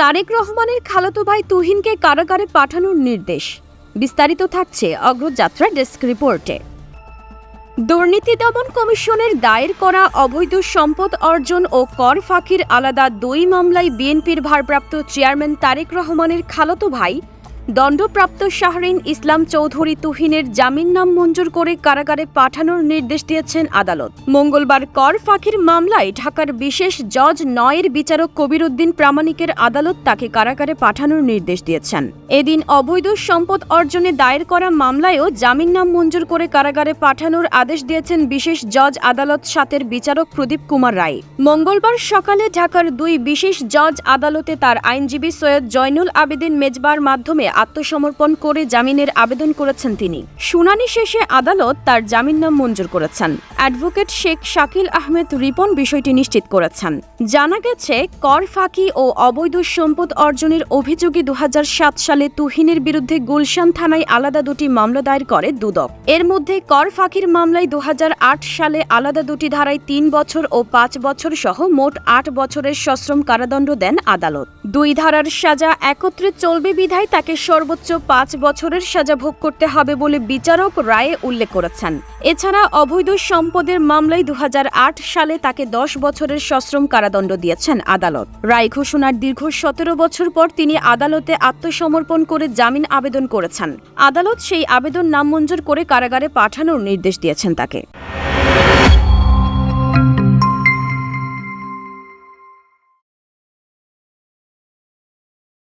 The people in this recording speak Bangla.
তারেক রহমানের খালাতো ভাই তুহিনকে কারাগারে পাঠানোর নির্দেশ। বিস্তারিত থাকছে অগ্রযাত্রা ডেস্ক রিপোর্টে। দুর্নীতি দমন কমিশনের দায়ের করা অবৈধ সম্পদ অর্জন ও কর ফাঁকির আলাদা দুই মামলায় বিএনপির ভারপ্রাপ্ত চেয়ারম্যান তারেক রহমানের খালাতো ভাই দণ্ডপ্রাপ্ত শাহরিন ইসলাম চৌধুরী তুহিনের জামিন নাম মঞ্জুর করে কারাগারে পাঠানোর নির্দেশ দিয়েছেন আদালত। মঙ্গলবার কর ফাঁকির মামলায় ঢাকার বিশেষ জজ নয়ের বিচারক কবিরউদ্দিন প্রামাণিকের আদালত তাকে কারাগারে পাঠানোর নির্দেশ দিয়েছেন। এদিন অবৈধ সম্পদ অর্জনে দায়ের করা মামলায়ও জামিন নাম মঞ্জুর করে কারাগারে পাঠানোর আদেশ দিয়েছেন বিশেষ জজ আদালত সাতের বিচারক প্রদীপ কুমার রায়। মঙ্গলবার সকালে ঢাকার দুই বিশেষ জজ আদালতে তার আইনজীবী সৈয়দ জয়নুল আবেদিন মেজবার মাধ্যমে আত্মসমর্পণ করে জামিনের আবেদন করেছেন তিনি। শুনানি শেষে আদালত তার জামিন নাম মঞ্জুর করেছেন। অ্যাডভোকেট শেখ শাকিল আহমেদ রিপন বিষয়টি নিশ্চিত করেছেন। জানা গেছে, কর ফাঁকি ও অবৈধ সম্পদ অর্জনের অভিযোগে দু সালে তুহিনের বিরুদ্ধে গুলশান থানায় আলাদা দুটি মামলা দায়ের করে দুদক। এর মধ্যে কর ফাঁকির মামলায় দু হাজার আট সালে আলাদা দুটি ধারায় তিন বছর ও পাঁচ বছর সহ মোট আট বছরের সশ্রম কারাদণ্ড দেন আদালত। দুই ধারার সাজা একত্রে চলবে বিধায় তাকে সর্বোচ্চ পাঁচ বছরের সাজা ভোগ করতে হবে বলে বিচারক রায়ে উল্লেখ করেছেন। এছাড়া অবৈধ সম্পদের মামলায় দু হাজার আট সালে তাকে দশ বছরের সশ্রম কারাদণ্ড দিয়েছেন আদালত। রায় ঘোষণার দীর্ঘ সতেরো বছর পর তিনি আদালতে আত্মসমর্পণ করে জামিন আবেদন করেছেন। আদালত সেই আবেদন নামঞ্জুর করে কারাগারে পাঠানোর নির্দেশ দিয়েছেন তাকে।